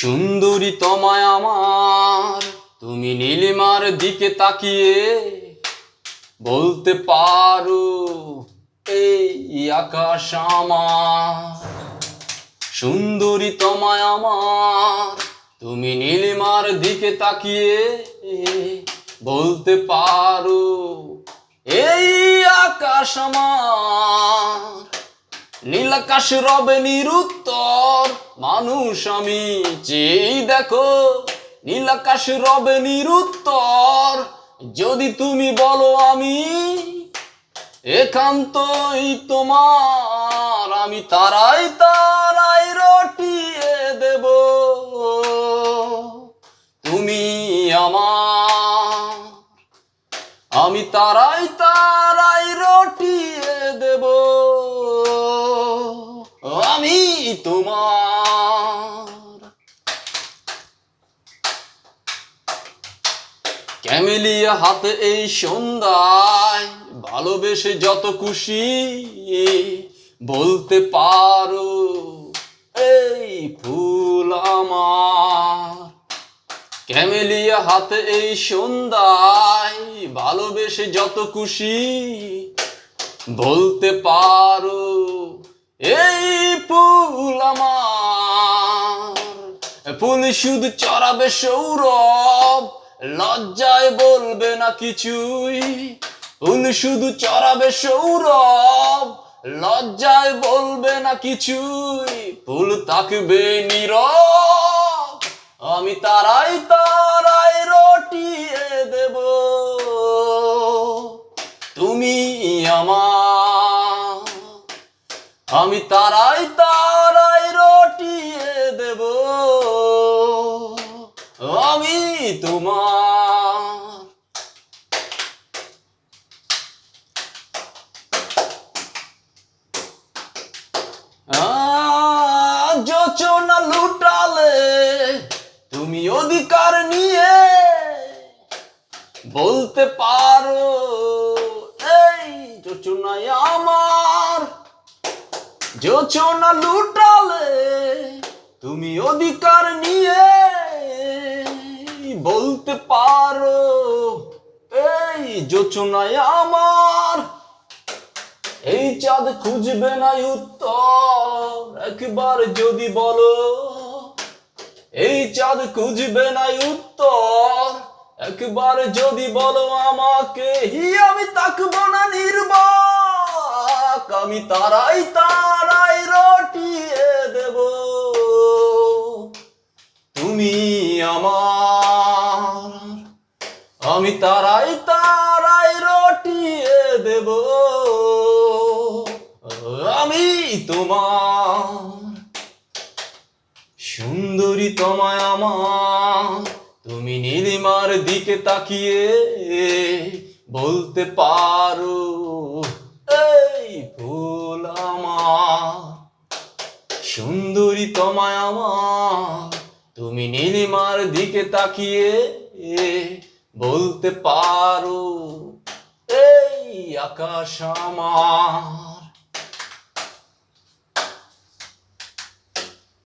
সুন্দরী তোমায় আমার, তুমি নীলিমার দিকে তাকিয়ে বলতে পারো, এই আকাশ আমার। সুন্দরী তোমায় আমার, তুমি নীলিমার দিকে তাকিয়ে বলতে পারো, এই আকাশ আমার। নীলাকাশ রবে নিরুত্তর। মানুষ আমি চেয়েই দেখো, নীলাকাশ রবে নিরুত্তর। যদি তুমি বলো আমি, একান্তই তোমার, আমি তারাই তারাই রটিয়ে দেব। তুমি আমার, আমি তারাই তারাই রটিয়ে দেব আমি তোমার ক্যামেলিয়া হাতে এই সন্ধ্যায় ভালোবেসে যত খুশি বলতে পারো, এই ফুল আমার। ক্যামেলিয়া হাতে এই সন্ধ্যায় ভালোবেসে যত খুশি বলতে পারো এই ফুল আমার, ফুল শুধু চড়াবে সৌরভ, লজ্জায় বলবে না কিছুই। ফুল শুধু চড়াবে সৌরভ, লজ্জায় বলবে না কিছুই। ফুল থাকবে নীরব, আমি তারাই তারাই রটিয়ে দেব। তুমি আমার আমি তারাই তারাই রটিয়ে দেব। আমি তোমার। যোচনা লুটালে তুমি অধিকার নিয়ে বলতে পারো, এই যোচনায় আমার যোচনা লুটালে তুমি অধিকার নিয়ে বলতে পারো, এই আমার। এই চাঁদ খুঁজবে না উত্তর, একবার যদি বলো, এই চাঁদ খুঁজবে না উত্তর, একবার যদি বলো আমাকে আমি তাকবো না আমি তারাই তারাই রটিয়ে দেব। তুমি আমার, আমি তারাই তারাই রটিয়ে দেব। আমি তোমার, সুন্দরী তোমায় আমার। তুমি নীলিমার দিকে তাকিয়ে বলতে পারো। তোমায় আমার তুমি নীলিমার দিকে তাকিয়ে বলতে পারো এই আকাশ আমার।